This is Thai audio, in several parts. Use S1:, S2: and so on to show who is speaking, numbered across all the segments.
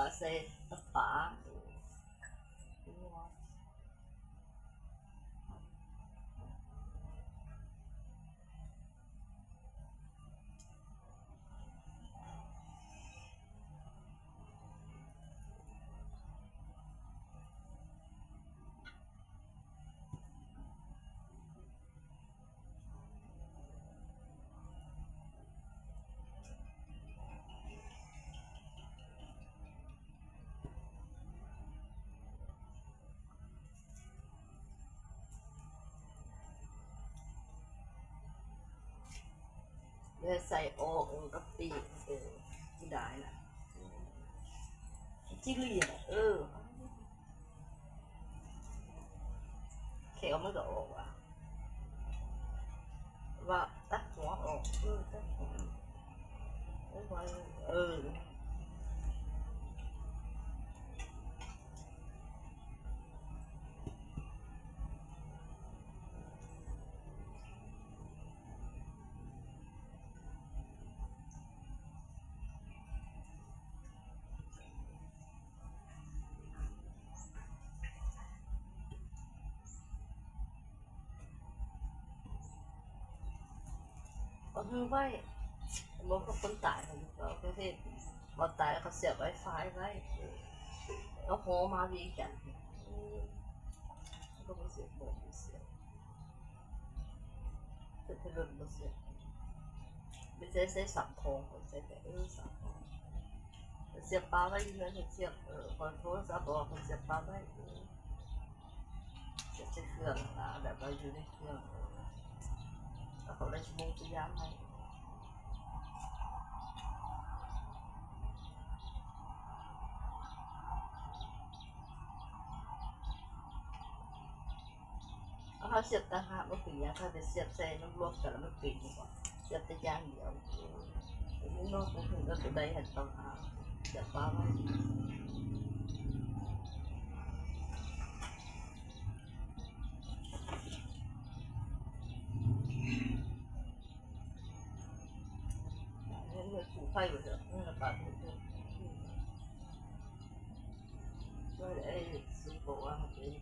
S1: อใส่น้ำ เลยใส่โอ่งกะปิเออที่ได้ละจิ้งหรีดเออเขียวมันก็ออกอะว่าตัดหัวออกเออตัดหัวเออ เออก็คือไว้บอกกับคนตายเขาก็ประเภทบอตายแล้วเขาเสียบไวไฟไว้แล้วโหมาวีกันก็มาเสียบบอกเสียบแต่ถนนมาเสียบไม่ใช่ใช้สับทองใช้แต่เออสับทองเสียบปลาไว้ยังไงเสียบเออพอโทรศัพท์บอกเสียบปลาไว้เสียบใช้เครื่องนะแบบว่าอยู่ในเครื่อง แล้วเขาได้ชั่วโมงจะย้ำให้เอาเขาเสียบตาหาไม่ปีอะเขาไปเสียบใส่น้ำรวมกันแล้วมันปีดีกว่าเสียบแต่ย่างเดียวนี่นอกจากถึงก็จะได้เห็นตาหาเสียบป้าไว้ สุโขว่าเขาจะเป็นไฟอ๋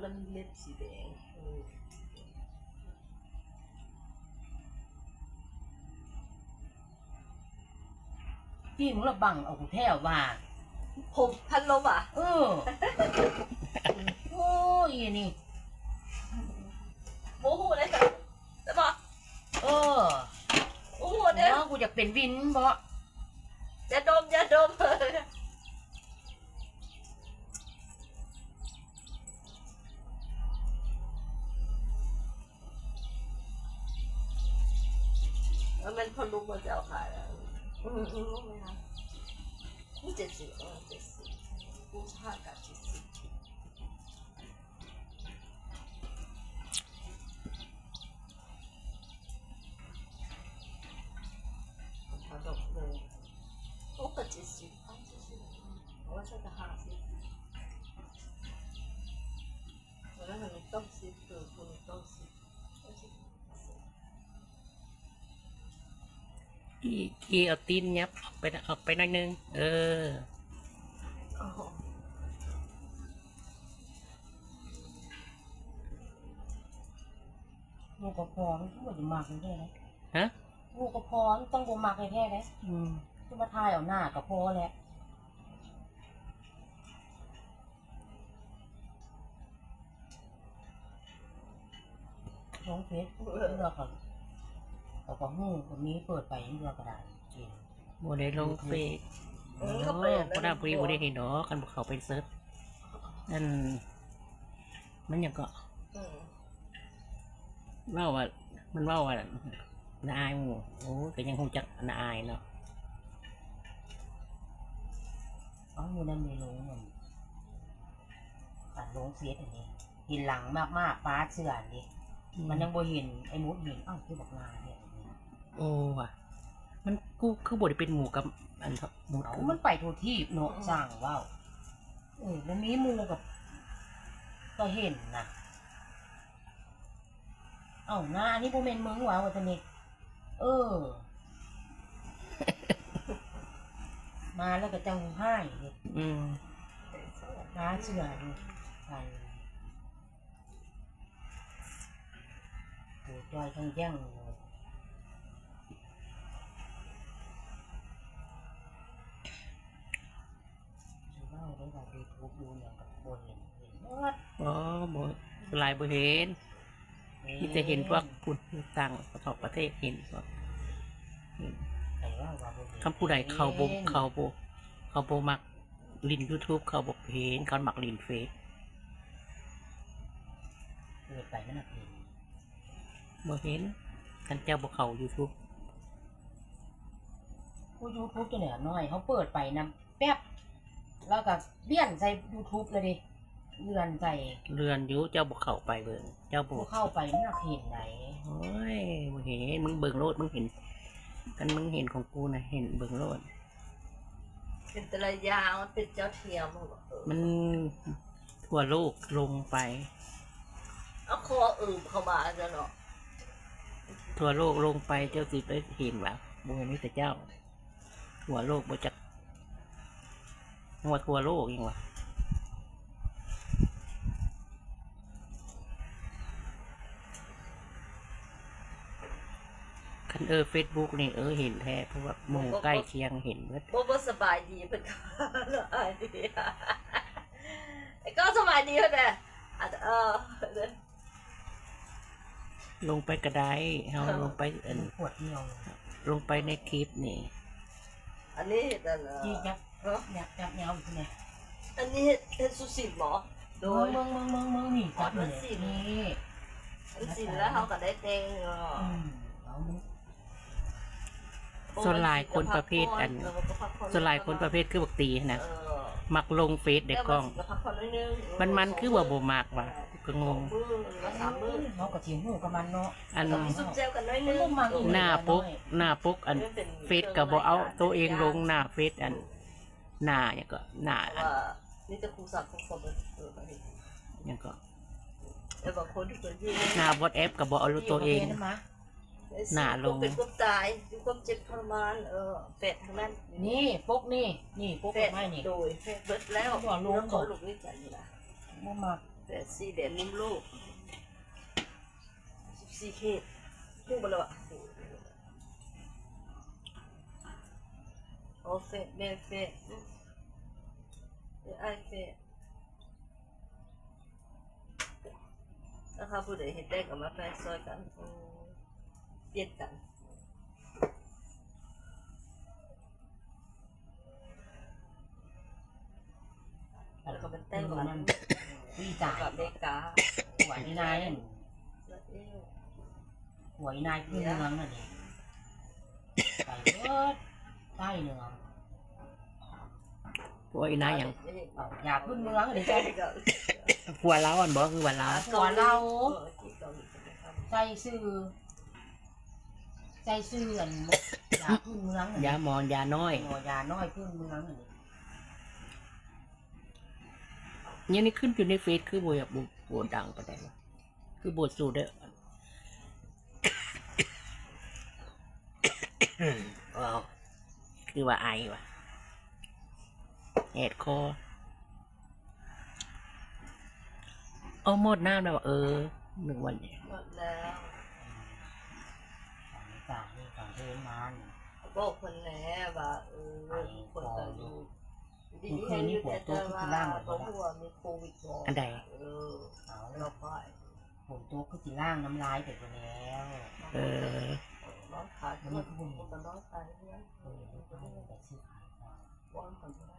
S1: แล้วมีเล็บสีแดงเออ
S2: ที่มึงระบังเอากูแท้ว่า
S1: ผมพันลมอะ
S2: เออ โอ้ยนี่
S1: โอ้โหเลยค่ะจะบอก
S2: เออ
S1: โอ้โหเนี่ย
S2: ว่ากูอยากเป็นวินบ่
S1: อย่าดมอย่าดมมัน เป็นคนลุกมาจะเอาขายแล้วอืมอืมรู้ไหมคะนี่เจ็ดสิบเออเจ็ดสิบกูห้ากับเจ็ดสิบ
S2: ขี้ขี้เอาตีนยับออกไปออกไปหน่อยนึง เออ ลูกระพองที่มันจะหมักให้แค่ไหน
S3: ฮะ
S2: ลูกระพองต้องบ่หมักแค่ไหน
S3: อืม
S2: ที่มาทายเอาหน้ากระพอแหละ
S3: น้องเพชรเลือกหรอน เขาก็หู้คนนี้เปิดไปเลือกก็ได้เก่ง
S2: บ่ได้ลงเฟซ
S1: เอ
S2: อ้
S1: อก็เปิด
S2: บ่ได้บ่ได้บ่ได้เห็นดอกคันบ่เขาไปเซิร์ชนั่นมันหยังก็
S1: อืม
S2: เว่าว่า มันเว่าว่านาอายหมูโอ้ก็ยังคงจักนาอายเนาะ
S3: เอาอยู่นั่นไม่ลงมันตัดลงเฟซอันนี้เห็นหลังมากๆป้าเชื่ออันนี้มันยังบ่เห็นไอ้มุดเห็นอ้าวที่บอกลาเนี่ย
S2: โอ้ว่ะ มันกูคือบ่ได้เป็นหมู่กับอันเถอะหมู่
S3: เอามันไปทุกที่เนาะสั่งว่าวเออมันมีหมูกับ ก็เห็นนะเอ้าหน้าอันนี้โมเมนมึงวะวัตนิเออ มาแล้วก็จังให้เนี่ย
S2: อืม
S3: น้าเชื่อนี่ไปโอ้จอยทั้งแย่งเลย ได้แบบดูทูบดูอย่างกับโบเห็นเห็นหมด
S2: อ๋อบ่หลายบ่เห็นมีแต่เห็นพวกผู้ต่างประเทศประเทศเห็นพวก
S3: ใครว่าว่าบ่เห็น
S2: คำผู้ใดเขาบ่เขาบ่เขาบ่มักลิน YouTube เขาบ่เห็นเขามักลินเฟซ
S3: เกิดไปมันหนักเห็น
S2: บ่เห็นคันเจ้าบ่เข้า YouTube
S3: ผู้ยูทูบตัวเนี่ยน้อยเขาเปิดไปนะแป๊บ แล้วก็เบี้ยนใส่ยูทูบเลยดิเลื่อนใส่
S2: เรือนอยู่เจ้าบ่เข้าไปเบิ่งเจ้าบ่
S3: ผู้เข้าไปมันหนักเห็นไหน
S2: โอ้ยมึงเห็นมึงเบิ่งโลดมึงเห็น กันมึงเห็นของกูนะเห็นเบิ่งโลด
S1: เป็นแตระยาวมันเป็นเจ้าเทียมมันบอกเออ
S2: มันทั่วโลกลงไป
S1: เอาคออื่นเข้ามาจะเนาะ
S2: ทั่วโลกลงไปเจ้าสิไปเห็นว่าบ่มีแต่เจ้า ทั่วโลกบ่จัก ว่าทั่วโลกยังวะคันเออเฟซบุ๊กนี่เออเห็นแท้เพราะว่าหมู่ใกล้เคียงเห็นเบิด
S1: บ่บ่สบายดีเป็นกันไอ้ดีไอ้ก็สบายดีเท่านั้นอาจจะเออ
S2: ลงไปกระไดเฮาลงไปอัน
S3: ปวดเดียว
S2: ลงไปในคลิปนี่
S1: อันนี้แต่ละ
S3: ยี่ยัก
S1: เนาะ
S3: ยักยักเงาอยู่เนี่ย
S1: อันนี้เฮ็ดสุสินหมอโด
S3: มึ
S1: ย
S3: งมึงมึงมึงมึงนี่จับเลย
S1: อ๋อมันสิ
S3: นี่
S1: สุสินแล้วเขาก็ได้แต่งเนาะ
S3: อืมเอามึง
S2: ส่วนหลายคนประเภทอัน ส่วนหลายคนประเภทคือบักตีนะ
S1: เออ
S2: มักลงเฟซเด็กกล้อง
S1: แล้วพักผ่อนนิดนึง
S2: มันมันคือว่าบ่มักว่ะก็งง
S1: มือหรือว่าสามมือ
S3: เขาก็เถียงหูกับมันเนาะ
S2: อัน
S1: ก็มีซุปเจลกันน้อยนึง
S3: มันบ่มักอีก
S2: หน้าปุ๊กหน้าปุ๊กอันเฟซก็บ่เอาตัวเองลงหน้าเฟซอัน หน้าหยังก็หน้าอัน
S1: ว่านี่จะครูสับของคนเออมาเห็น
S2: หยังก็
S1: แต่บางคนที่เกิดที่
S2: หน้า WhatsApp ก็บ่เอาตัวเอง
S3: นะมะ
S2: หน้าลง
S1: เป็นความตายอยู่ความเจ็บทรมานเออเฟดทางนั้น
S3: นี่ปุ๊กนี่ นี่ปุ๊ก
S1: เฟด
S3: ไม่นี่
S1: โดยเฟดเบิดแล้ว
S3: หัวโล้น
S1: ขอลูกนี่จันนี่นะ
S3: บ่มาก
S1: เฟดสี่เดนมุมลูกสิบสี่เคสพูดไปแล้วอะโอ้ เฟดเบเฟดเดี๋ยวไอเฟดแล้วเขาผู้ใดเห็นได้ก็มาแฟนซอยกันอืมเปลี่ยนกันแล้วก็เป็นไต้หวัน
S3: พี่จ่าย
S1: กับอเมริกา
S3: หัวอีนายนั่น
S1: แล้วเอ๊ะ
S3: หัวอีนายขึ้นเมืองนั่นนี่ไปเบิดใต้เมือง
S2: ผัวอีนายหยัง
S3: เอาอยากขึ้นเมืองเลยจ้ะ
S2: ผัวเราอันบ่คือว่าเรา
S3: หัวเรา
S1: เออที่เกาหลีใช่ไหมครับ
S3: ใจซื่อใจซื่ออันอยากขึ้นเมืองนั่น
S2: ยาหมอนยาน้อย
S3: หัวยาน้อยขึ้นเมืองนั่นนี่
S2: ยังนี่ขึ้นอยู่ในเฟซคือบ่อยากบ่บ่ดังปานใดวะคือบ่สู้ได้อว้าวคือว่าไอว่ะ แอดคอ เอาหมดน้ำแล้วว่ะเออหนึ่งวันเนี่ย
S1: หมดแล้ว
S3: ต่างนี่ต่างเดินมานี่
S1: บอกคนแล้วว่าเออคนก็อยู่ดีๆให้อยู่แต่แต่ว่าเพราะว่ามีโควิดก่อน
S2: อันใด
S1: เออ
S3: เอา
S1: เราก็
S3: พนโต๊ะคือสิล่างน้ำลายไปหมดแล้ว
S2: เออ
S1: ร้อนขาดมันก็ร้อนขายเนี่ย
S3: เออลูกค้าเลยไปซื้อขายต่อ
S1: ร้อนคนที่ได้